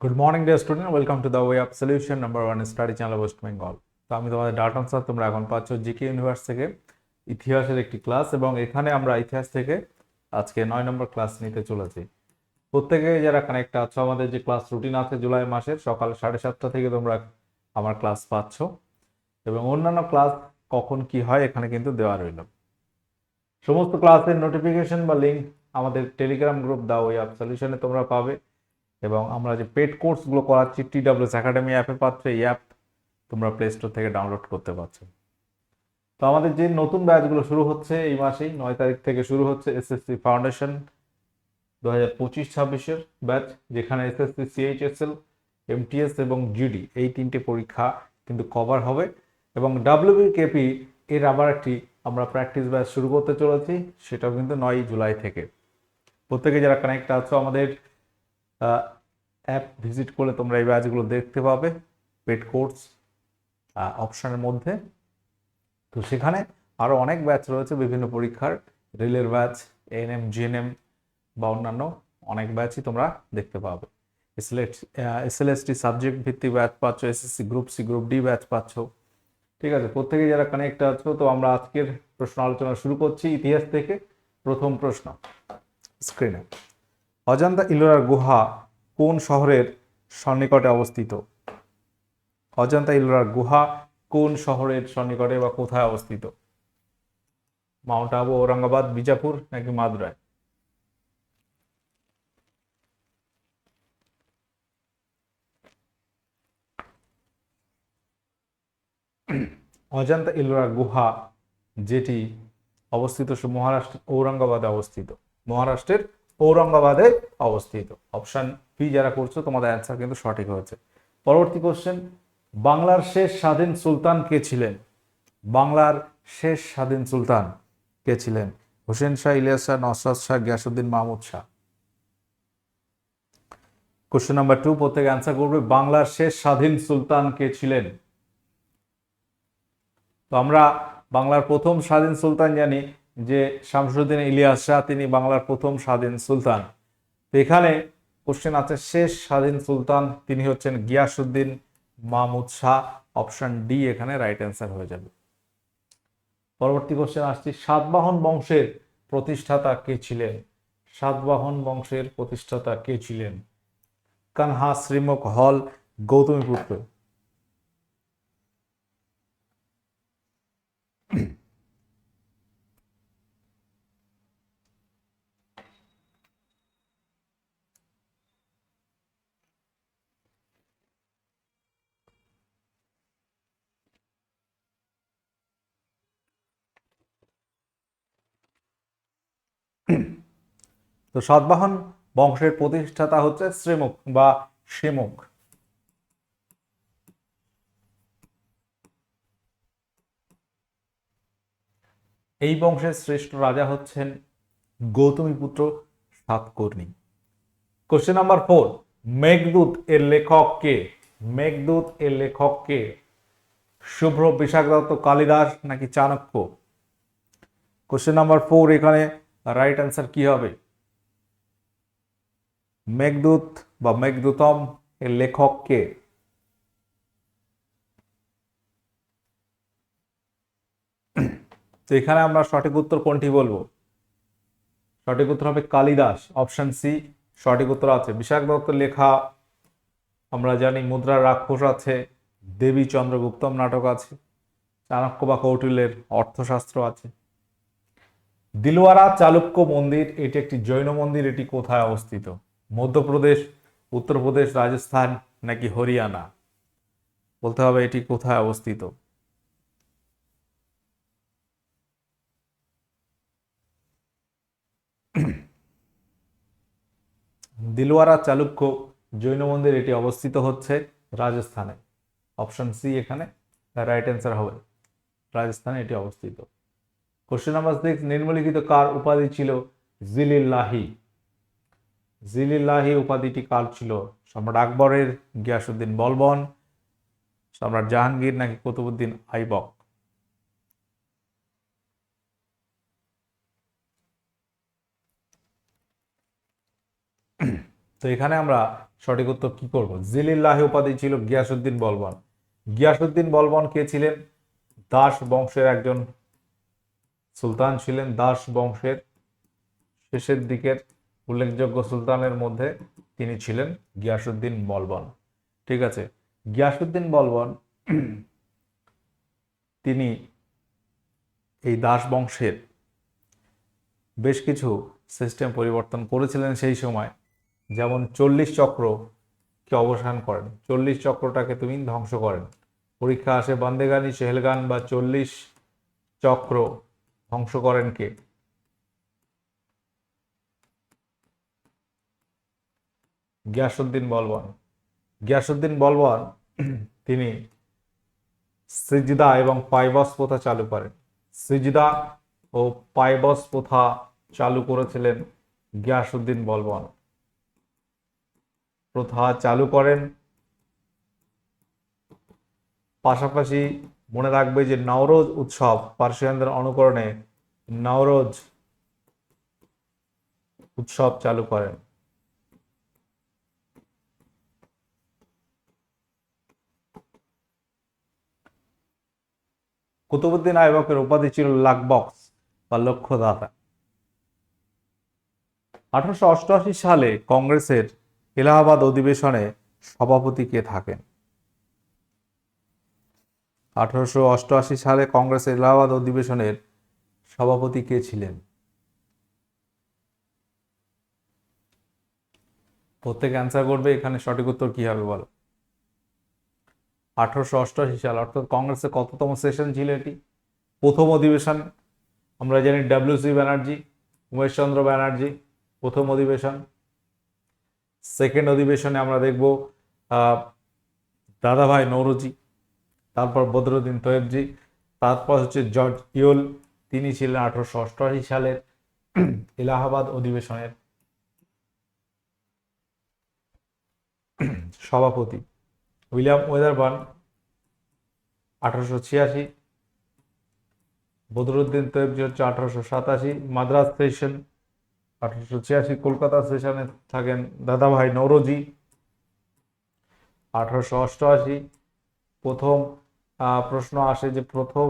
Good morning dear student welcome to the way of solution number one study channel west Bengal তো আমি তোমাদের data sir তোমরা এখন পাচ্ছ জিকে ইউনিভার্স থেকে, ইতিহাসের একটি ক্লাস এবং এখানে আমরা ইতিহাস থেকে আজকে নয় নম্বর ক্লাস নিতে চলেছি। প্রত্যেকে যারা কানেক্ট আছো, আমাদের যে ক্লাস রুটিন আছে জুলাই মাসের, সকাল সাড়ে সাতটা থেকে তোমরা আমার ক্লাস পাচ্ছ। এবং অন্যান্য ক্লাস কখন কি হয়, এখানে কিন্তু দেওয়া রইল। সমস্ত ক্লাসের নোটিফিকেশন বা লিঙ্ক আমাদের Telegram group the way of সলিউশনে তোমরা পাবে। এবং আমরা যে পেড কোর্সগুলো করাচ্ছি টি ডাব্লিউএস একাডেমি অ্যাপে পাচ্ছ এই অ্যাপ তোমরা প্লে স্টোর থেকে ডাউনলোড করতে পারছ। তো আমাদের যে নতুন ব্যাচগুলো শুরু হচ্ছে এই মাসেই, নয় তারিখ থেকে শুরু হচ্ছে এসএসসি ফাউন্ডেশন দু হাজার পঁচিশ ছাব্বিশের ব্যাচ যেখানে এসএসসি সিএইচএসএল এমটিএস এবং জিডি এই তিনটে পরীক্ষা কিন্তু কভার হবে। এবং ডাব্লিউবিকেপি এর আবার একটি আমরা প্র্যাকটিস ব্যাচ শুরু করতে চলেছি, সেটাও কিন্তু নয় জুলাই থেকে। প্রত্যেকে যারা কানেক্ট আছো, আমাদের অ্যাপ ভিজিট করলে তোমরা এই ব্যাচগুলো দেখতে পাবে পেড কোর্স অপশনের মধ্যে। তো সেখানে আরও অনেক ব্যাচ রয়েছে, বিভিন্ন পরীক্ষার, রেলের ব্যাচ এএনএম জিএনএম বা অন্যান্য অনেক ব্যাচই তোমরা দেখতে পাবে। এসএলএসটি সাবজেক্ট ভিত্তিক ব্যাচ পাচ্ছ SSC group C group D batch পাচ্ছ। ঠিক আছে, প্রত্যেকে যারা কানেক্ট আছো, তো আমরা আজকের প্রশ্ন আলোচনা শুরু করছি ইতিহাস থেকে। প্রথম প্রশ্ন স্ক্রিনে। অজন্তা ইলোরার গুহা কোন শহরের সন্নিকটে অবস্থিত? অজন্তা ইলোরার গুহা কোন শহরের সন্নিকটে বা কোথায় অবস্থিত? মাউন্ট আবু ঔরঙ্গাবাদ, বিজাপুর নাকি মাদুরাই? অজন্তা ইলোরা গুহা যেটি অবস্থিত মহারাষ্ট্র ঔরঙ্গাবাদে অবস্থিত। মহারাষ্ট্রের ঔরঙ্গাবাদে অবস্থিত। অপশন বি যারা করছ, তোমাদের অ্যান্সার কিন্তু সঠিক হয়েছে। পরবর্তী কোশ্চেন বাংলার শেষ স্বাধীন সুলতান কে ছিলেন? বাংলার শেষ স্বাধীন সুলতান কে ছিলেন? Hossain Shah, Ilyas Shah Nusrat Shah Ghiyasuddin Mahmud Shah. Question number two প্রত্যেকে অ্যান্সার করবে, বাংলার শেষ স্বাধীন সুলতান কে ছিলেন? তো আমরা বাংলার প্রথম স্বাধীন সুলতান জানি যে শামসুদ্দিন ইলিয়াস শাহ, তিনি বাংলার প্রথম স্বাধীন সুলতান। এখানে কোশ্চেন আছে, শেষ স্বাধীন সুলতান তিনি হচ্ছেন গিয়াসুদ্দিন মাহমুদ শাহ। অপশন ডি এখানে রাইট অ্যান্সার হয়ে যাবে। পরবর্তী কোশ্চেন আসছি, সাতবাহন বংশের প্রতিষ্ঠাতা কে ছিলেন? সাতবাহন বংশের প্রতিষ্ঠাতা কে ছিলেন? কানহা শ্রীমুখ হল গৌতমীপুত্র তো সাতবাহন বংশের প্রতিষ্ঠাতা হচ্ছে শ্রীমুখ বা শ্রীমুখ। এই বংশের শ্রেষ্ঠ রাজা হচ্ছেন Gautami Putra Satakarni. Question number four Meghaduta এর লেখক কে? মেঘদূত এর লেখক কে? শুভ্র বিশাখ দত্ত কালিদাস নাকি চাণক্য? কোশ্চেন নাম্বার ফোর এখানে রাইট অ্যান্সার কি হবে? মেঘদূত বা মেঘদূতম এর লেখক কে? তো এখানে আমরা সঠিক উত্তর কোনটি বলব? সঠিক উত্তর হবে কালিদাস অপশন সি সঠিক উত্তর আছে। বিশাখ দত্তের লেখা, আমরা জানি মুদ্রা রাক্ষস আছে, দেবী চন্দ্রগুপ্তম নাটক আছে, চাণক্য বা কৌটিল্যের অর্থশাস্ত্র আছে। দিলওয়ারা চালুক্য মন্দির, এটি একটি জৈন মন্দির, এটি কোথায় অবস্থিত? মধ্যপ্রদেশ, উত্তরপ্রদেশ, রাজস্থান নাকি হরিয়ানা? বলতে হবে এটি কোথায় অবস্থিত? দিলওয়ারা, চালুক্য, জৈন মন্দির এটি অবস্থিত হচ্ছে রাজস্থানে। অপশন সি এখানে রাইট অ্যান্সার হবে রাজস্থানে এটি অবস্থিত। কোশ্চেন নাম্বার সিক্স নিম্নলিখিত কার উপাধি ছিল জিলিল্লাহি জিলিল্লাহি উপাধিটি কার ছিল? সম্রাট আকবরের গিয়াসুদ্দিন বলবন, সম্রাট জাহাঙ্গীর নাকি কুতুবুদ্দিন আইবক? তো এখানে আমরা সঠিক উত্তর কি করব? জিলিল্লাহি উপাধি ছিল গিয়াসুদ্দিন বলবন। গিয়াসুদ্দিন বলবন কে ছিলেন? দাস বংশের একজন সুলতান ছিলেন। দাস বংশের শেষের দিকের উল্লেখযোগ্য সুলতানের মধ্যে তিনি ছিলেন গিয়াসুদ্দিন বলবন। ঠিক আছে, গিয়াসুদ্দিন বলবন তিনি এই দাস বংশের বেশ কিছু সিস্টেম পরিবর্তন করেছিলেন সেই সময়। যেমন চল্লিশ চক্রকে অবসান করেন, চল্লিশ চক্রটাকে তুমি ধ্বংস করেন। পরীক্ষা আসে বান্দেগানি চেহেলগান বা চল্লিশ চক্র ধ্বংস করেন কে? গিয়াসুদ্দিন বলবন। গিয়াসুদ্দিন বলবন, তিনি সিজদা এবং পাইবস প্রথা চালু করেন। সিজদা ও পাইবস প্রথা চালু করেছিলেন গিয়াসুদ্দিন বলবন। প্রথা চালু করেন, পাশাপাশি মনে রাখবে যে নওরোজ উৎসব পার্সিয়ানদের অনুকরণে নওরোজ উৎসব চালু করেন। কুতুবুদ্দিন আইবকের উপাধি ছিল লাকবক্স বা লক্ষ্যদাতা। আঠারোশো অষ্টআশি সালে কংগ্রেসের এলাহাবাদ অধিবেশনে সভাপতি কে থাকেন? আঠারোশো অষ্টআশি সালে কংগ্রেসের এলাহাবাদ অধিবেশনের সভাপতি কে ছিলেন? প্রত্যেক অ্যান্সার করবে, এখানে সঠিক উত্তর কি হবে বলো? আঠারোশো অষ্টআশি সাল, অর্থাৎ কংগ্রেসের কততম সেশন ছিল এটি? প্রথম অধিবেশন, আমরা জানি ডাব্লিউসি ব্যানার্জি, উমেশচন্দ্র ব্যানার্জি, প্রথম অধিবেশন। সেকেন্ড অধিবেশনে আমরা দেখব দাদাভাই নৌরজি, তারপর বদরুদ্দিন তৈবজি তারপর হচ্ছে জর্জ ইউল, তিনি ছিলেন আঠারোশো অষ্টআশি সালের এলাহাবাদ অধিবেশনের সভাপতি। উইলিয়াম ওয়েদারবান আঠারোশো ছিয়াশি, বদরুদ্দিন তৈবজি হচ্ছে আঠারোশো সাতাশি মাদ্রাস সেশন আঠারোশো ছিয়াশি, কলকাতা সেশনে থাকেন দাদাভাই নৌরজি আঠারোশো অষ্টআশি। প্রথম প্রশ্ন আসে যে প্রথম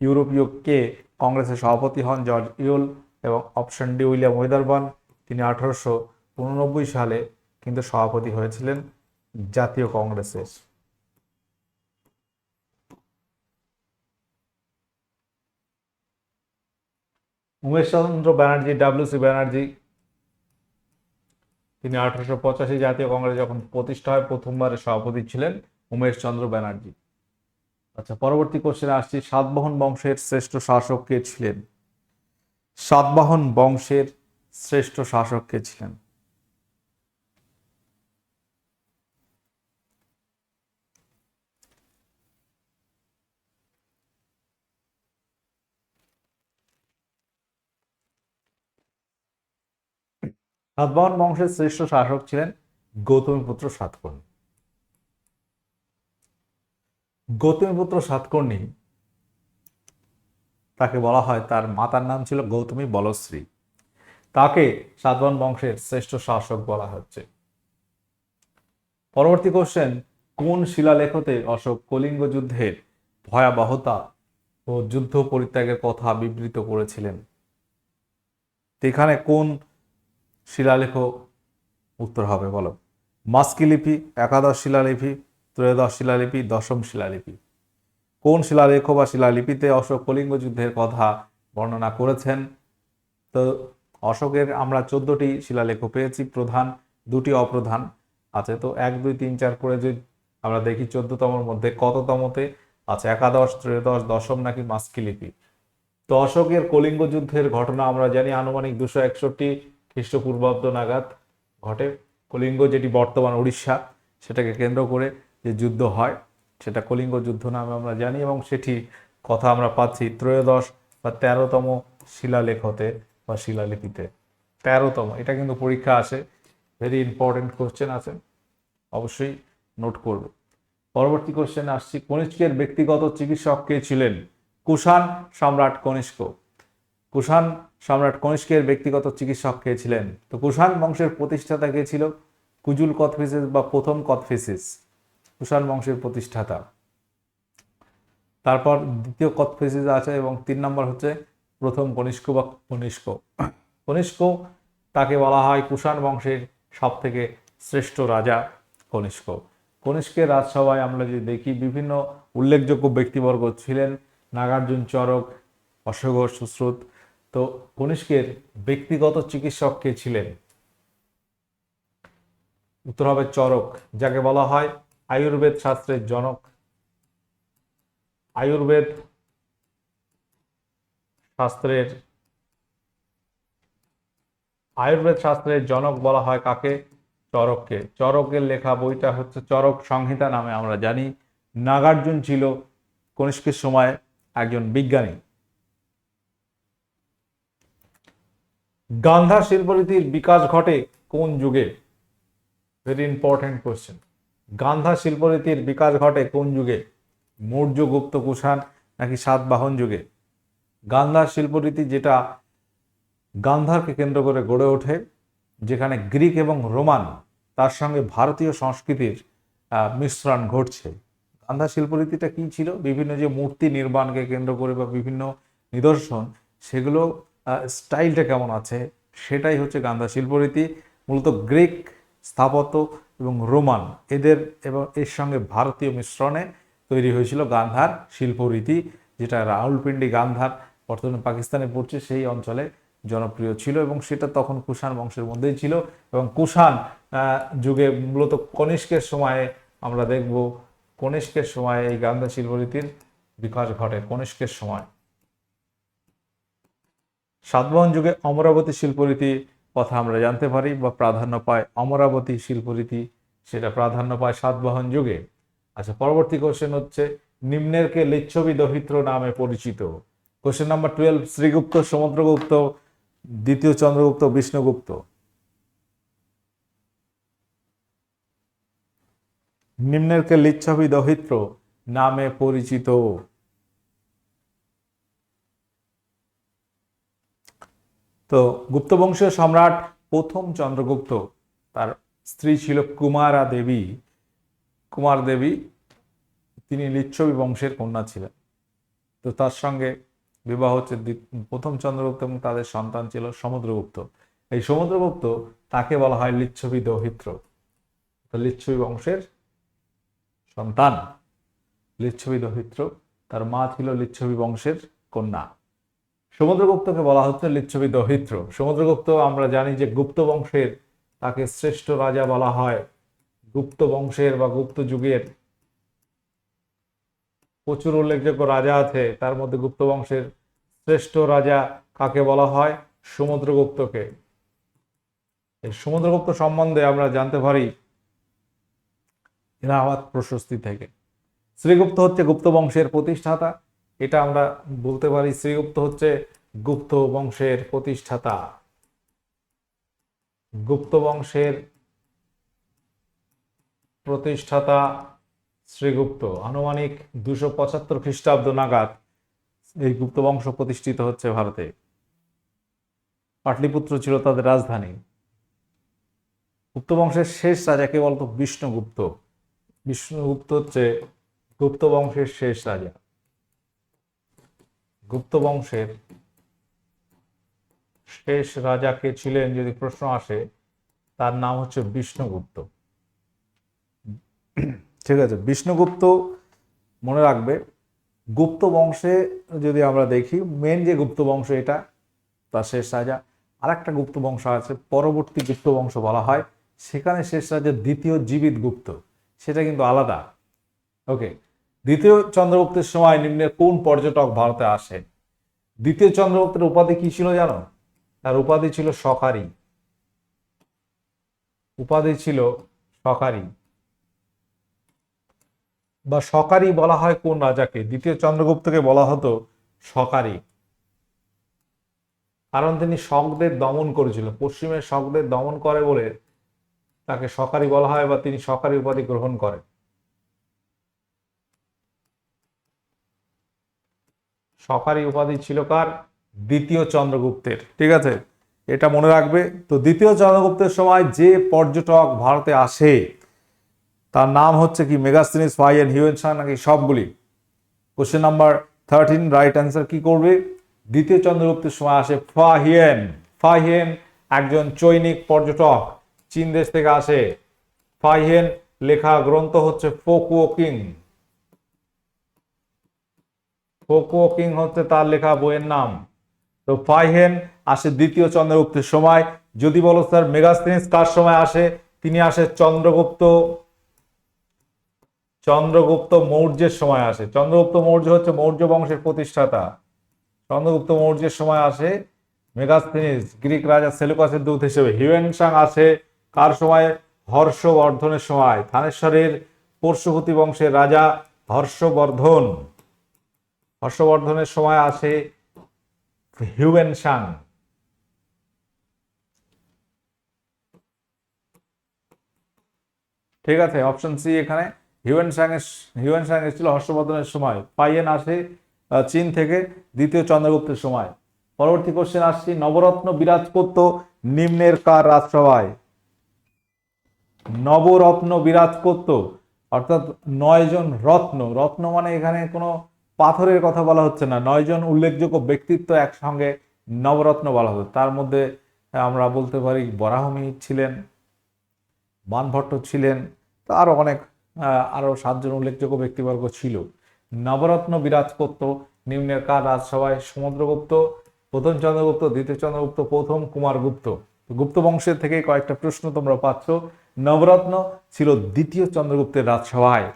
ইউরোপীয় কে কংগ্রেসের সভাপতি হন? জর্জ ইউল এবং অপশন ডি উইলিয়াম ওয়েদারবান তিনি আঠারোশো উননব্বই সালে কিন্তু সভাপতি হয়েছিলেন। জাতীয় কংগ্রেসের। উমেশচন্দ্র ব্যানার্জি, ডাব্লিউসি ব্যানার্জি, তিনি আঠারোশো পঁচাশি জাতীয় কংগ্রেস যখন প্রতিষ্ঠা হয়, প্রথমবারের সভাপতি ছিলেন উমেশ চন্দ্র ব্যানার্জি। আচ্ছা পরবর্তী কোশ্চেনে আসছি। সাতবাহন বংশের শ্রেষ্ঠ শাসক কে ছিলেন? সাতবাহন বংশের শ্রেষ্ঠ শাসক কে ছিলেন? সাতবাহন বংশের শ্রেষ্ঠ শাসক ছিলেন গৌতমীপুত্র সাতকর্ণী। গৌতমীপুত্র সাতকর্ণী, তাকে বলা হয় তার মাতার নাম ছিল গৌতমী বলশ্রী। তাকে সাতবাহন বংশের শ্রেষ্ঠ শাসক বলা হচ্ছে। পরবর্তী কোশ্চেন কোন শিলালেখতে অশোক কলিঙ্গ যুদ্ধের ভয়াবহতা ও যুদ্ধ পরিত্যাগের কথা বিবৃত করেছিলেন? এখানে কোন শিলালেখ উত্তর হবে, বলো। মাস্কি লিপি, একাদশ শিলালিপি, ত্রয়োদশ শিলালিপি, দশম শিলালিপি। কোন শিলালেখ বা শিলালিপিতে অশোক কলিঙ্গ যুদ্ধের কথা বর্ণনা করেছেন? তো অশোকের আমরা চোদ্দটি শিলালেখ পেয়েছি, প্রধান, দুটি অপ্রধান আছে। তো এক, দুই, তিন, চার করে যদি আমরা দেখি চোদ্দতমর মধ্যে কততমতে আছে? একাদশ, ত্রয়োদশ, দশম নাকি মাস্কি লিপি? তো অশোকের কলিঙ্গ যুদ্ধের ঘটনা আমরা জানি, আনুমানিক দুশো একষট্টি খ্রিস্টপূর্বাব্দ নাগাদ ঘটে। কলিঙ্গ যেটি বর্তমান উড়িষ্যা সেটাকে কেন্দ্র করে যে যুদ্ধ হয়, সেটা কলিঙ্গ যুদ্ধ নামে আমরা জানি এবং সেটি কথা আমরা পাচ্ছি ত্রয়োদশ বা তেরোতম শিলালেখতে বা শিলালিপিতে। তেরোতম, এটা কিন্তু পরীক্ষা আসে। ভেরি ইম্পর্টেন্ট কোশ্চেন আছে, অবশ্যই নোট করবে। পরবর্তী কোশ্চেন আসছি, কনিষ্কের ব্যক্তিগত চিকিৎসক কে ছিলেন? কুষাণ সম্রাট কনিষ্ক। কুষাণ সম্রাট ব্যক্তিগত চিকিৎসক কে ছিলেন? তো কুষাণ বংশের প্রতিষ্ঠাতা কে ছিল? কুজুল কথফিসিস বা প্রথম কথফিসিস কুষাণ বংশের প্রতিষ্ঠাতা। তারপর দ্বিতীয় কথফিসিস আছে এবং তিন নম্বর হচ্ছে প্রথম কনিষ্ক বা কনিষ্ক। কনিষ্ক তাকে বলা হয় কুষাণ বংশের সব থেকে শ্রেষ্ঠ রাজা কনিষ্ক। কনিষ্কের রাজসভায় আমরা যদি দেখি, বিভিন্ন উল্লেখযোগ্য ব্যক্তিবর্গ ছিলেন। নাগার্জুন চরক, অশোক সুশ্রুত তো কনিষ্কের ব্যক্তিগত চিকিৎসক কে ছিলেন? উত্তর হবে চরক, যাকে বলা হয় আয়ুর্বেদ শাস্ত্রের জনক। আয়ুর্বেদ শাস্ত্রের আয়ুর্বেদ শাস্ত্রের জনক বলা হয় কাকে? চরককে। চরকের লেখা বইটা হচ্ছে চরক সংহিতা নামে, আমরা জানি। নাগার্জুন ছিল কনিষ্কের সময় একজন বিজ্ঞানী। গান্ধার শিল্পরীতির বিকাশ ঘটে কোন যুগে? ভেরি ইম্পর্টেন্ট কোশ্চেন গান্ধার শিল্পরীতির বিকাশ ঘটে কোন যুগে? মৌর্য গুপ্ত কুষাণ নাকি সাতবাহন যুগে? গান্ধার শিল্পরীতি যেটা গান্ধারকে কেন্দ্র করে গড়ে ওঠে, যেখানে গ্রিক এবং রোমান তার সঙ্গে ভারতীয় সংস্কৃতির মিশ্রণ ঘটছে। গান্ধার শিল্পরীতিটা কী ছিল? বিভিন্ন যে মূর্তি নির্মাণকে কেন্দ্র করে বা বিভিন্ন নিদর্শন, সেগুলো স্টাইলটা কেমন আছে? সেটাই হচ্ছে গান্ধার শিল্পরীতি, মূলত গ্রিক স্থাপত্য এবং রোমান। এদের এবং এর সঙ্গে ভারতীয় মিশ্রণে তৈরি হয়েছিল গান্ধার শিল্পরীতি, যেটা রাহুলপিন্ডি গান্ধার বর্তমানে পাকিস্তানে পড়ছে, সেই অঞ্চলে জনপ্রিয় ছিল এবং সেটা তখন কুষাণ বংশের মধ্যেই ছিল এবং কুষাণ যুগে মূলত কনিষ্কের সময়ে আমরা দেখব, কনিষ্কের সময়ে এই গান্ধা শিল্পরীতির বিকাশ ঘটে, কনিষ্কের সময়। সাতবাহন যুগে অমরাবতী শিল্পরীতি কথা আমরা জানতে পারি বা প্রাধান্য পায় অমরাবতী শিল্পরীতি, সেটা প্রাধান্য পায় সাতবাহন যুগে। আচ্ছা পরবর্তী কোশ্চেন হচ্ছে, নিম্নেরকে লিচ্ছবি দহিত্র নামে পরিচিত। Question number twelve Srigupta, Samudragupta, দ্বিতীয় চন্দ্রগুপ্ত, বিষ্ণুগুপ্ত। নিম্নেরকে লিচ্ছবি দহিত্র নামে পরিচিত। তো গুপ্ত বংশীয় সম্রাট প্রথম চন্দ্রগুপ্ত, তার স্ত্রী ছিল কুমারা দেবী। কুমার দেবী তিনি লিচ্ছবি বংশের কন্যা ছিলেন। তো তার সঙ্গে বিবাহ হচ্ছে প্রথম চন্দ্রগুপ্ত এবং তাদের সন্তান ছিল সমুদ্রগুপ্ত। এই সমুদ্রগুপ্ত তাকে বলা হয় লিচ্ছবি দৌহিত্র। লিচ্ছবি বংশের সন্তান লিচ্ছবি দৌহিত্র, তার মা ছিল লিচ্ছবি বংশের কন্যা। সমুদ্রগুপ্তকে বলা হচ্ছে লিচ্ছবি দৌহিত্র। সমুদ্রগুপ্ত, আমরা জানি যে গুপ্ত বংশের তাকে শ্রেষ্ঠ রাজা বলা হয়। গুপ্ত বংশের বা গুপ্ত যুগের প্রচুর উল্লেখযোগ্য রাজা আছে, তার মধ্যে গুপ্ত বংশের শ্রেষ্ঠ রাজা কাকে বলা হয়? সমুদ্রগুপ্তকে। এই সমুদ্রগুপ্ত সম্বন্ধে আমরা জানতে পারি এলাহাবাদ প্রশস্তি থেকে। শ্রীগুপ্ত হচ্ছে গুপ্ত বংশের প্রতিষ্ঠাতা। এটা আমরা বলতে পারি শ্রীগুপ্ত হচ্ছে গুপ্ত বংশের প্রতিষ্ঠাতা। গুপ্ত বংশের প্রতিষ্ঠাতা শ্রীগুপ্ত। আনুমানিক দুশো পঁচাত্তর খ্রিস্টাব্দ নাগাদ এই গুপ্ত বংশ প্রতিষ্ঠিত হচ্ছে ভারতে। পাটলিপুত্র ছিল তাদের রাজধানী। গুপ্ত বংশের শেষ রাজা কে বলতো বিষ্ণুগুপ্ত। বিষ্ণুগুপ্ত হচ্ছে গুপ্ত বংশের শেষ রাজা। গুপ্ত বংশের শেষ রাজা কে ছিলেন যদি প্রশ্ন আসে, তার নাম হচ্ছে বিষ্ণুগুপ্ত। ঠিক আছে, বিষ্ণুগুপ্ত মনে রাখবে, গুপ্ত বংশে যদি আমরা দেখি মেন যে গুপ্ত বংশ এটা, তার শেষ রাজা আর একটা গুপ্ত বংশ আছে, পরবর্তী গুপ্ত বংশ বলা হয়, সেখানে শেষ রাজা দ্বিতীয় জীবিত গুপ্ত, সেটা কিন্তু আলাদা। ওকে দ্বিতীয় চন্দ্রগুপ্তের সময় নিম্নের কোন পর্যটক ভারতে আসে দ্বিতীয় চন্দ্রগুপ্তের উপাধি কি ছিল জানো? তার উপাধি ছিল সকারি উপাধি ছিল সকারি বা সকারি বলা হয় কোন রাজাকে? দ্বিতীয় চন্দ্রগুপ্তকে বলা হতো সকারি কারণ তিনি শকদের দমন করেছিল পশ্চিমের শকদের দমন করে বলে তাকে সকারি বলা হয় বা তিনি সকারি উপাধি গ্রহণ করেন। সকারি উপাধি ছিল কার? দ্বিতীয় চন্দ্রগুপ্তের। ঠিক আছে, এটা মনে রাখবে। তো দ্বিতীয় চন্দ্রগুপ্তের সময় যে পর্যটক ভারতে আসে, তার নাম হচ্ছে কি মেগাস্তিনিস ফাইয়েন হিউয়েনসাং নাকি সবগুলি? Question number thirteen right answer কি করবে? দ্বিতীয় চন্দ্রগুপ্তের সময় আসে ফাহিয়েন ফাহিয়েন একজন চৈনিক পর্যটক, চীন দেশ থেকে আসে। ফাহিয়েন লেখা গ্রন্থ হচ্ছে ফোকুও কিং কিং হচ্ছে তার লেখা বইয়ের নাম। তো ফাইহেন আসে দ্বিতীয় চন্দ্রগুপ্তের সময়। যদি বলো, স্যার, মেগাস্তিনিস কার সময় আসে? তিনি আসে চন্দ্রগুপ্ত চন্দ্রগুপ্ত মৌর্যের সময় আসে। চন্দ্রগুপ্ত মৌর্য হচ্ছে মৌর্য বংশের প্রতিষ্ঠাতা। চন্দ্রগুপ্ত মৌর্যের সময় আসে মেগাস্তিনিস, গ্রিক রাজা সেলুকাসের দূত হিসেবে। হিউয়েনসাং আসে কার সময়? হর্ষবর্ধনের সময়। থানেশ্বরের পরশুপতি বংশের রাজা হর্ষবর্ধন। হর্ষবর্ধনের সময় আসে হিউয়েনসাং ঠিক আছে অপশন সি এখানে। হিউয়েনসাং এর হিউয়েনসাং এসেছিল হর্ষবর্ধনের সময়। পাইয়েন আসে চীন থেকে দ্বিতীয় চন্দ্রগুপ্তের সময়। পরবর্তী কোশ্চেন আসছি, নবরত্ন বিরাজ করত নিম্নের কার রাজসভায়? নবরত্ন বিরাজ করত অর্থাৎ নয় জন রত্ন। রত্ন মানে এখানে কোনো পাথরের কথা বলা হচ্ছে না। নয় জন উল্লেখযোগ্য ব্যক্তিত্ব একসঙ্গে নবরত্ন বলা হতো। তার মধ্যে আমরা বলতে পারি বরাহমি ছিলেন, বানভট্ট ছিলেন, তো আরও অনেক আরও সাতজন উল্লেখযোগ্য ব্যক্তিবর্গ ছিল। নবরত্ন বিরাজ করত নিম্নের কার রাজসভায় সমুদ্রগুপ্ত প্রথম চন্দ্রগুপ্ত, দ্বিতীয় চন্দ্রগুপ্ত, প্রথম কুমারগুপ্ত। গুপ্ত বংশের থেকে কয়েকটা প্রশ্ন তোমরা পাচ্ছ। নবরত্ন ছিল দ্বিতীয় চন্দ্রগুপ্তের রাজসভায়।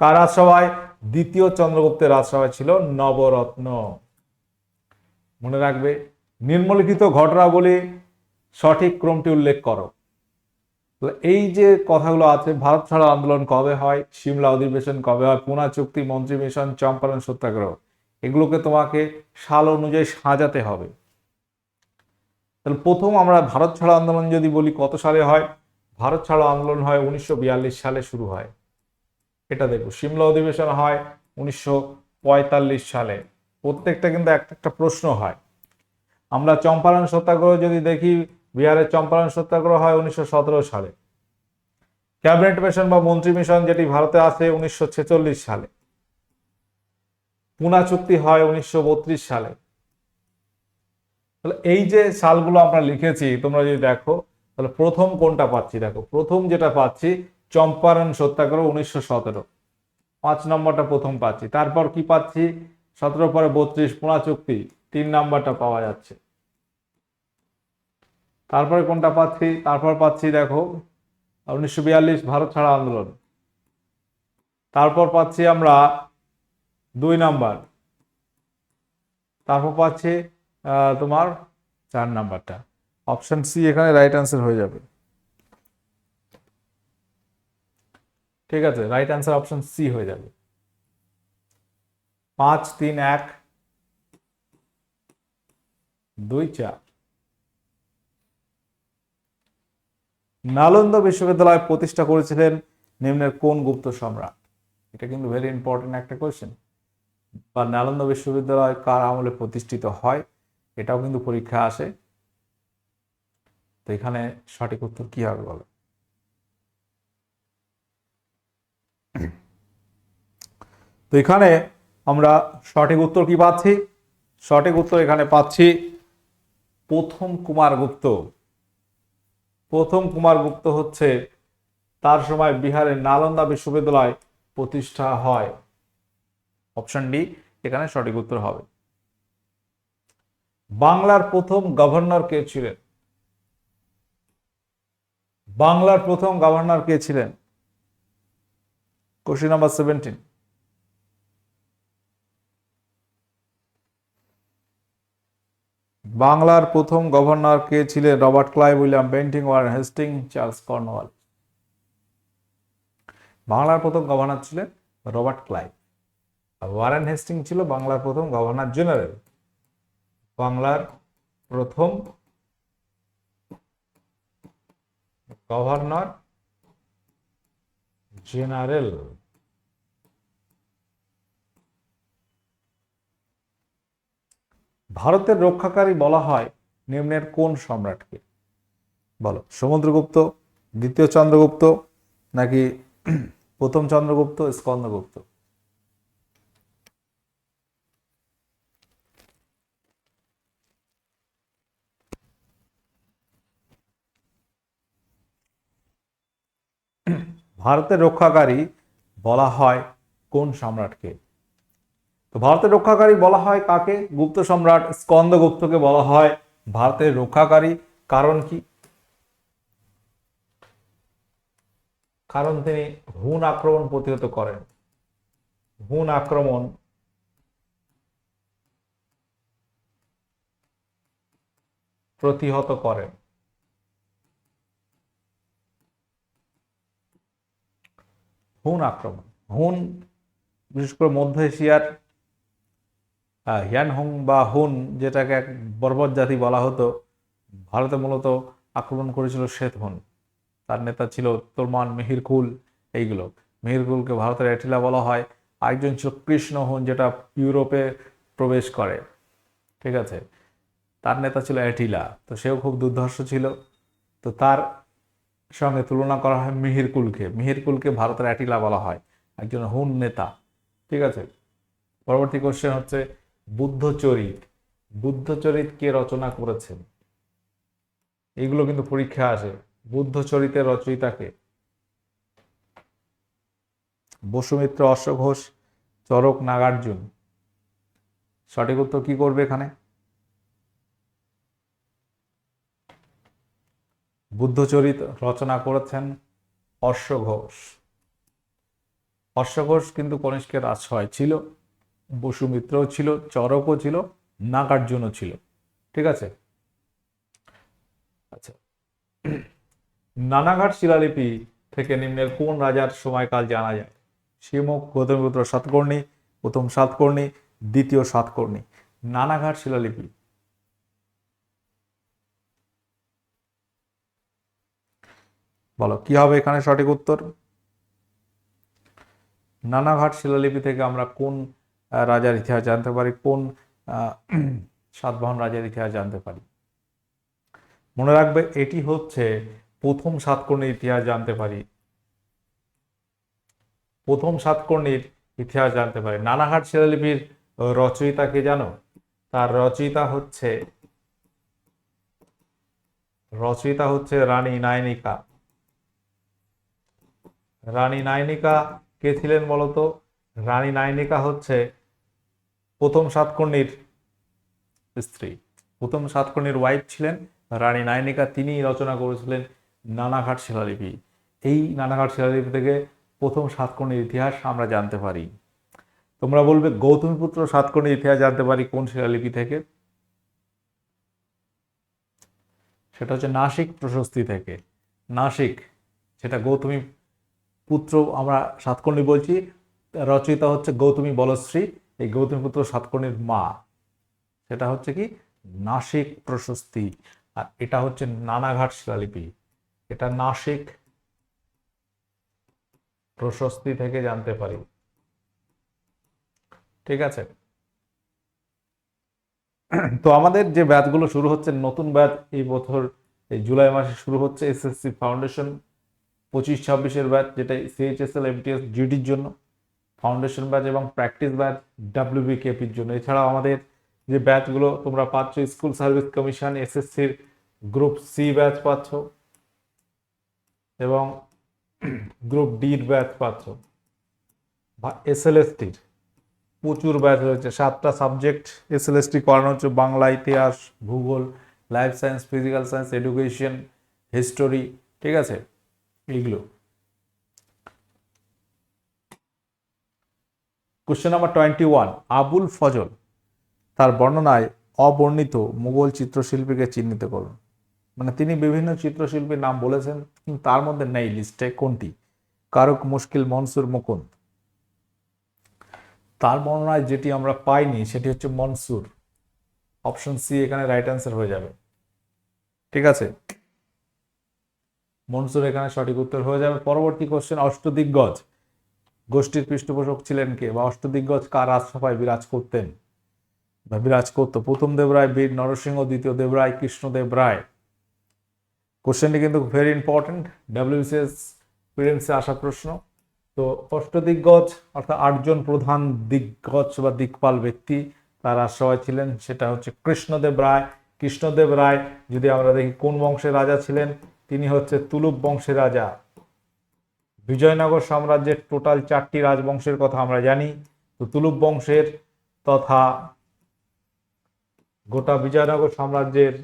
কার রাজসভায়? দ্বিতীয় চন্দ্রগুপ্তের রাজসভায় ছিল নবরত্ন। মনে রাখবে, নিম্নলিখিত ঘটনাবলী সঠিক ক্রমটি উল্লেখ করো। এই যে কথাগুলো আছে, ভারত ছাড়া আন্দোলন কবে হয়, সিমলা অধিবেশন কবে হয়, পুনা চুক্তি, মন্ত্রী মিশন, চম্পারণ সত্যাগ্রহ, এগুলোকে তোমাকে সাল অনুযায়ী সাজাতে হবে। তাহলে প্রথম আমরা ভারত ছাড়া আন্দোলন যদি বলি, কত সালে হয়? ভারত ছাড়ো আন্দোলন হয় উনিশশো বিয়াল্লিশ সালে শুরু হয়। এটা দেখো, সিমলা অধিবেশন হয় উনিশশো পঁয়তাল্লিশ সালে। প্রত্যেকটা কিন্তু একটা একটা প্রশ্ন হয়। আমরা চম্পারণ সত্যাগ্রহ যদি দেখি বিহারের চম্পারণ সত্যাগ্রহ হয় উনিশশো সতেরো সালে। ক্যাবিনেট মিশন বা মন্ত্রী মিশন যেটি ভারতে আসে উনিশশো ছেচল্লিশ সালে। পুনা চুক্তি হয় উনিশশো বত্রিশ সালে। তাহলে এই যে সালগুলো আমরা লিখেছি, তোমরা যদি দেখো, তাহলে প্রথম কোনটা পাচ্ছি? দেখো, প্রথম যেটা পাচ্ছি চম্পারণ সত্যাগ্রহ উনিশশো সতেরো। পাঁচ নম্বরটা প্রথম পাচ্ছি। তারপর কি পাচ্ছি? সতেরো পরে বত্রিশ, পুনা চুক্তি, তিন নাম্বারটা পাওয়া যাচ্ছে। তারপরে কোনটা পাচ্ছি? তারপর পাচ্ছি দেখো, উনিশশো বিয়াল্লিশ, ভারত ছাড়া আন্দোলন। তারপর পাচ্ছি আমরা দুই নাম্বার। তারপর পাচ্ছি তোমার চার নাম্বারটা। অপশন সি এখানে রাইট অ্যান্সার হয়ে যাবে। ঠিক আছে রাইট অ্যান্সার অপশন সি হয়ে যাবে। পাঁচ, তিন, এক, দুই, চার। নালন্দা বিশ্ববিদ্যালয় প্রতিষ্ঠা করেছিলেন নিম্নের কোন গুপ্ত সম্রাট? এটা কিন্তু ভেরি ইম্পর্টেন্ট একটা কোয়েশ্চেন বা নালন্দা বিশ্ববিদ্যালয় কার আমলে প্রতিষ্ঠিত হয়? এটাও কিন্তু পরীক্ষা আসে। তো এখানে সঠিক উত্তর কি হবে বলো? তো এখানে আমরা সঠিক উত্তর কি পাচ্ছি? সঠিক উত্তর এখানে পাচ্ছি প্রথম কুমারগুপ্ত। প্রথম কুমারগুপ্ত হচ্ছে তার সময় বিহারের নালন্দা বিশ্ববিদ্যালয় প্রতিষ্ঠা হয়। অপশন ডি, এখানে সঠিক উত্তর হবে। বাংলার প্রথম গভর্নর কে ছিলেন? বাংলার প্রথম গভর্নর কে ছিলেন? কোশ্চেন নাম্বার সেভেন্টিন বাংলার প্রথম গভর্নর কে ছিলেন Robert Clive William Bentinck Warren Hastings Charles Cornwallis? বাংলার প্রথম গভর্নর ছিলেন রবার্ট ক্লাইভ। ওয়ারেন হেস্টিং ছিল বাংলার প্রথম গভর্নর জেনারেল বাংলার প্রথম গভর্নর জেনারেল ভারতের রক্ষাকারী বলা হয় নিম্নের কোন সম্রাটকে? বলো, সমুদ্রগুপ্ত, দ্বিতীয় চন্দ্রগুপ্ত, নাকি প্রথম চন্দ্রগুপ্ত স্কন্দগুপ্ত ভারতের রক্ষাকারী বলা হয় কোন সম্রাটকে? তো ভারতের রক্ষাকারী বলা হয় কাকে? গুপ্ত সম্রাট স্কন্দগুপ্তকে বলা হয় ভারতের রক্ষাকারী। কারণ কি? কারণ তিনি হুন আক্রমণ প্রতিহত করেন। হুন আক্রমণ প্রতিহত করেন। হুন আক্রমণ। হুন, বিশেষ করে মধ্য এশিয়ার হিয়ানহুং বা হুন যেটাকে এক বর্বর জাতি বলা হতো, ভারতে মূলত আক্রমণ করেছিল শ্বেত হুন। তার নেতা ছিল তোরমান মিহিরকুল এইগুলো। মিহিরকুলকে ভারতের অ্যাটিলা বলা হয়। আরেকজন ছিল কৃষ্ণ হুন যেটা ইউরোপে প্রবেশ করে। ঠিক আছে? তার নেতা ছিল অ্যাটিলা। তো সেও খুব দুর্ধর্ষ ছিল। তো তার সঙ্গে তুলনা করা হয় মিহিরকুলকে মিহিরকুলকে ভারতের অ্যাটিলা বলা হয়, একজন হুন নেতা। ঠিক আছে? পরবর্তী কোশ্চেন হচ্ছে, বুদ্ধচরিত। বুদ্ধচরিত কে রচনা করেছেন? এগুলো কিন্তু পরীক্ষা আসে। বুদ্ধচরিতের রচয়িতাকে বসুমিত্র অশ্বঘোষ, চরক নাগার্জুন। সঠিক উত্তর কি করবে এখানে? বুদ্ধচরিত রচনা করেছেন অশ্বঘোষ অশ্বঘোষ কিন্তু কনিষ্কের আশ্রয় ছিল, বসুমিত্রও ছিল, চরকও ছিল, নাগার্জুনও ছিল। ঠিক আছে? আচ্ছা। নানাঘাট শিলালিপি থেকে নিম্নের কোন রাজার সময়কাল জানা যায়? শিবমুখ গৌতমপুত্র সাতকর্ণী, প্রথম সাতকর্ণী, দ্বিতীয় সাতকর্ণী। নানাঘাট শিলালিপি। বলো, কি হবে এখানে সঠিক উত্তর? নানাঘাট শিলালিপি থেকে আমরা কোন রাজার ইতিহাস জানতে পারি, কোন সাতবাহন রাজার ইতিহাস জানতে পারি? মনে রাখবে, এটি হচ্ছে প্রথম সাতকর্ণীর ইতিহাস জানতে পারি। প্রথম সাতকর্ণীর ইতিহাস জানতে পারি। নানাঘাট শিলালিপির রচয়িতা কে জানো? তার রচয়িতা হচ্ছে রচয়িতা হচ্ছে রানী নায়নিকা। রানী নায়নিকা কে ছিলেন বলতো? রানী নায়নিকা হচ্ছে প্রথম সাতকর্ণীর স্ত্রী। প্রথম সাতকর্ণীর ওয়াইফ ছিলেন, রানী নায়নিকা তিনি রচনা করেছিলেন নানাঘাট শিলালিপি। এই নানাঘাট শিলালিপি থেকে প্রথম সাতকর্ণীর ইতিহাস আমরা জানতে পারি। তোমরা বলবে গৌতমীপুত্র সাতকর্ণীর ইতিহাস জানতে পারি কোন শিলালিপি থেকে? সেটা হচ্ছে নাসিক প্রশস্তি থেকে। নাসিক, সেটা গৌতমী পুত্র আমরা সাতকর্ণী বলছি, রচয়িতা হচ্ছে গৌতমী বলশ্রী। এই গৌতমী পুত্র সাতকর্ণীর মা। সেটা হচ্ছে কি? নাসিক প্রশস্তি। আর এটা হচ্ছে নানাঘাট শিলালিপি। এটা নাসিক প্রশস্তি থেকে জানতে পারি। ঠিক আছে? তো আমাদের যে ব্যাচগুলো শুরু হচ্ছে, নতুন ব্যাচ এই বছর, এই জুলাই মাসে শুরু হচ্ছে এসএসসি ফাউন্ডেশন। পঁচিশ, ছাব্বিশের ব্যাচ যেটা সিএইচএসএল এমটিএস জিডির জন্য ফাউন্ডেশন ব্যাচ এবং প্র্যাকটিস ব্যাচ ডাব্লিউবি কেপির জন্য। এছাড়াও আমাদের যে ব্যাচগুলো তোমরা পাচ্ছ স্কুল সার্ভিস কমিশন এসএসসির গ্রুপ সি ব্যাচ পাচ্ছ এবং গ্রুপ ডির ব্যাচ পাচ্ছ। বা এসএলএসটির প্রচুর ব্যাচ রয়েছে। সাতটা সাবজেক্ট এসএলএসটি করানো হচ্ছে, বাংলা, ইতিহাস, ভূগোল life science physical science education history ঠিক আছে? এইগুলো question number twenty one Abul Fazal, তার বর্ণনায় অবর্ণিত মুঘল চিত্রশিল্পীকে চিহ্নিত করুন। মানে তিনি বিভিন্ন চিত্রশিল্পীর নাম বলেছেন, কিন্তু তার মধ্যে নেই লিস্টে কোনটি? কারক মুশকিল মনসুর মুকুন্দ। তার বর্ণনায় যেটি আমরা পাইনি, সেটি হচ্ছে মনসুর। অপশন সি এখানে রাইট অ্যান্সার হয়ে যাবে। ঠিক আছে? মনসুর এখানে সঠিক উত্তর হয়ে যাবে। পরবর্তী কোশ্চেন অষ্টদিগ্গজ। গোষ্ঠীর পৃষ্ঠপোষক ছিলেন কে? বা অষ্টদিগ্গজ কার রাজসভায় বিরাজ করতেন? বা বিরাজ করতো? প্রথম দেবরায় বীর নরসিংহ, দ্বিতীয় দেবরায় কৃষ্ণদেব রায়। কোশ্চেনটি কিন্তু ভেরি ইম্পর্টেন্ট ডাব্লিউবিসিএস প্রিলিমসে আসা প্রশ্ন। তো অষ্টদিগ্গজ, অর্থাৎ আটজন প্রধান দিগ্গজ বা দিকপাল ব্যক্তি তার সবাই ছিলেন। সেটা হচ্ছে কৃষ্ণদেব রায়। কৃষ্ণদেব রায়, যদি আমরা দেখি কোন বংশের রাজা ছিলেন? তিনি হচ্ছে তুলুপ বংশের রাজা। বিজয়নগর সাম্রাজ্যের টোটাল চারটি রাজবংশের কথা আমরা জানি। তো তুলুপ বংশের তথা গোটা বিজয়নগর সাম্রাজ্যের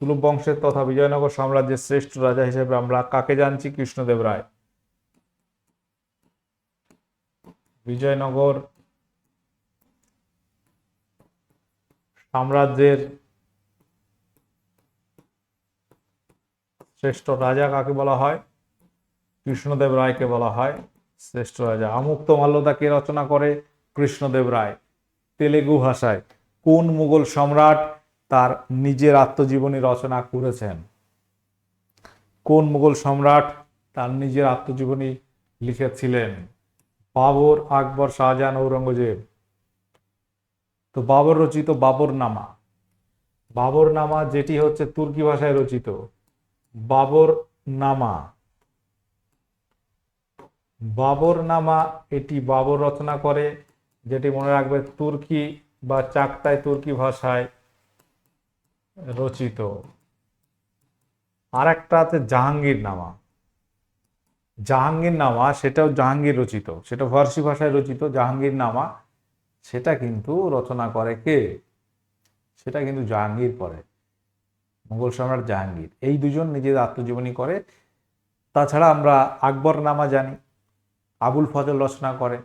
তুলুপ বংশের তথা বিজয়নগর সাম্রাজ্যের শ্রেষ্ঠ রাজা হিসেবে আমরা কাকে জানছি? কৃষ্ণদেব রায়। বিজয়নগর সাম্রাজ্যের শ্রেষ্ঠ রাজা কাকে বলা হয়? কৃষ্ণদেব রায়কে বলা হয় শ্রেষ্ঠ রাজা। আমুক্ত মাল্যদা কে রচনা করে? কৃষ্ণদেব রায়। তেলেগু ভাষায়, কোন মুঘল সম্রাট তার নিজের আত্মজীবনী রচনা করেছেন? কোন মুঘল সম্রাট তার নিজের আত্মজীবনী লিখেছিলেন? বাবর আকবর শাহজাহান ঔরঙ্গজেব। তো বাবর রচিত বাবর নামা বাবর নামা যেটি হচ্ছে তুর্কি ভাষায় রচিত। বাবর নামা বাবর নামা এটি বাবর রচনা করে, যেটি মনে রাখবে তুর্কি বা চাকতায় তুর্কি ভাষায় রচিত। আর একটা আছে জাহাঙ্গীর নামা জাহাঙ্গীর নামা সেটাও জাহাঙ্গীর রচিত। সেটা ফার্সি ভাষায় রচিত জাহাঙ্গীর নামা সেটা কিন্তু রচনা করে কে? সেটা কিন্তু জাহাঙ্গীর করে। মোগল সম্রাট জাহাঙ্গীর। এই দুজন নিজেদের আত্মজীবনী করে। তাছাড়া আমরা আকবর নামা জানি, আবুল ফজল রচনা করে,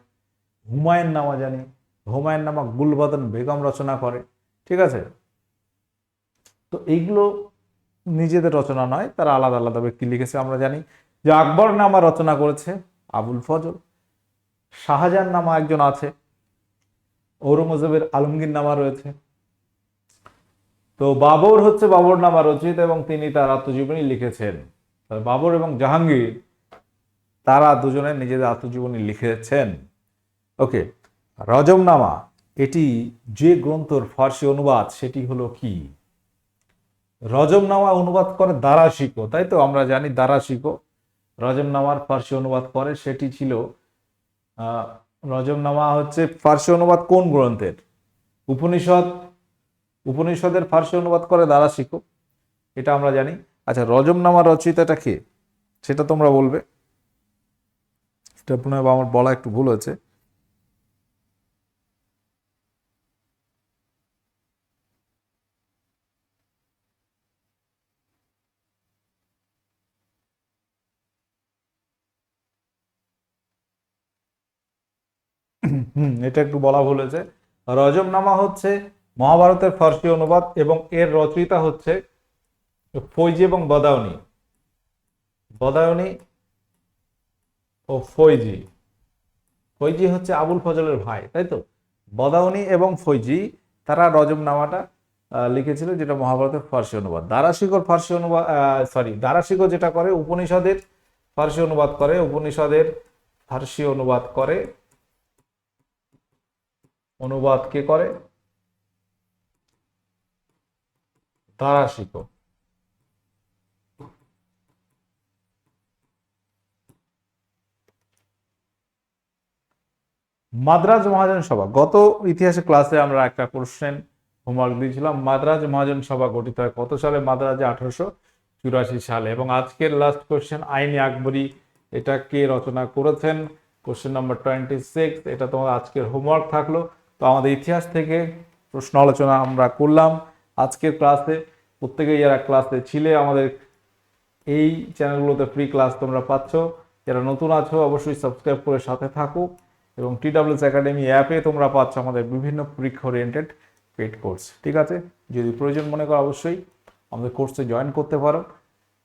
হুমায়ুন নামা জানি, হুমায়ুন নামা গুলবদন বেগম রচনা করে, ঠিক আছে? তো এইগুলো নিজেদের রচনা নয়, তারা আলাদা আলাদা ব্যক্তি লিখেছে, আমরা জানি। যে আকবর নামা রচনা করেছে আবুল ফজল, শাহজাহান নামা একজন আছে ঔরঙ্গজেবের আলমগীর নামা রয়েছে তো বাবর হচ্ছে বাবর নামা রচিত এবং তিনি তার আত্মজীবনী লিখেছেন। বাবর এবং জাহাঙ্গীর, তারা দুজনে নিজেদের আত্মজীবনী লিখেছেন। ওকে, রজমনামা, এটি যে গ্রন্থর ফার্সি অনুবাদ, সেটি হলো কি? রজমনামা অনুবাদ করে দারাশিকো, তাই তো? আমরা জানি দারাশিকো। রজমনামার ফার্সি অনুবাদ করে, সেটি ছিল রজমনামা হচ্ছে ফার্সি অনুবাদ কোন গ্রন্থের? উপনিষদ উপনিষদের ফার্সি অনুবাদ করে দ্বারা শিখো, এটা আমরা জানি। আচ্ছা রজম রজমনামা রচয়িতাটা কে? সেটা তোমরা বলবে। এটা পুনঃ আমার বলা একটু ভুল হয়েছে। হুম, এটা একটু বলা ভুল হয়েছে। রজমনামা হচ্ছে মহাভারতের ফার্সি অনুবাদ এবং এর রচয়িতা হচ্ছে ফৈজি এবং বদায়নী। বদায়নী ও ফৈজি। ফৈজি হচ্ছে আবুল ফজলের ভাই তাই তো? বদাউনি এবং ফৈজি তারা রজমনামাটা আহ, লিখেছিল যেটা মহাভারতের ফার্সি অনুবাদ। দারাশিকর ফার্সি অনুবাদ সরি দারাশিকর যেটা করে উপনিষদের ফার্সি অনুবাদ করে উপনিষদের ফার্সি অনুবাদ করে। অনুবাদ কে করে? দারাশিকো মাদ্রাজ মহাজন সভা। গত ইতিহাসে ক্লাসে আমরা একটা কোশ্চেন হোমওয়ার্ক দিয়েছিলাম। মাদ্রাজ মহাজন সভা গঠিত হয় কত সালে? মাদ্রাজে আঠারোশো চুরাশি সালে। এবং আজকের লাস্ট কোশ্চেন আইনি আকবরী এটা কে রচনা করেছেন? কোশ্চেন নাম্বার টোয়েন্টি সিক্স এটা তোমার আজকের হোমওয়ার্ক থাকল। তো আমাদের ইতিহাস থেকে প্রশ্ন আলোচনা আমরা করলাম। আজকের ক্লাসে প্রত্যেকেই যারা ক্লাসে ছিলে, আমাদের এই চ্যানেলগুলোতে ফ্রি ক্লাস তোমরা পাচ্ছ। যারা নতুন আছো, অবশ্যই সাবস্ক্রাইব করে সাথে থাকো এবং টি টিডাব্লিউএস একাডেমি অ্যাপে তোমরা পাচ্ছ আমাদের বিভিন্ন পরীক্ষা ওরিয়েন্টেড পেড কোর্স ঠিক আছে? যদি প্রয়োজন মনে করো, অবশ্যই আমাদের কোর্সে জয়েন করতে পারো।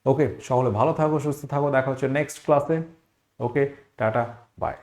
ওকে সকলে ভালো থাকো, সুস্থ থাকো, দেখা হচ্ছে নেক্সট ক্লাসে ওকে টাটা বাই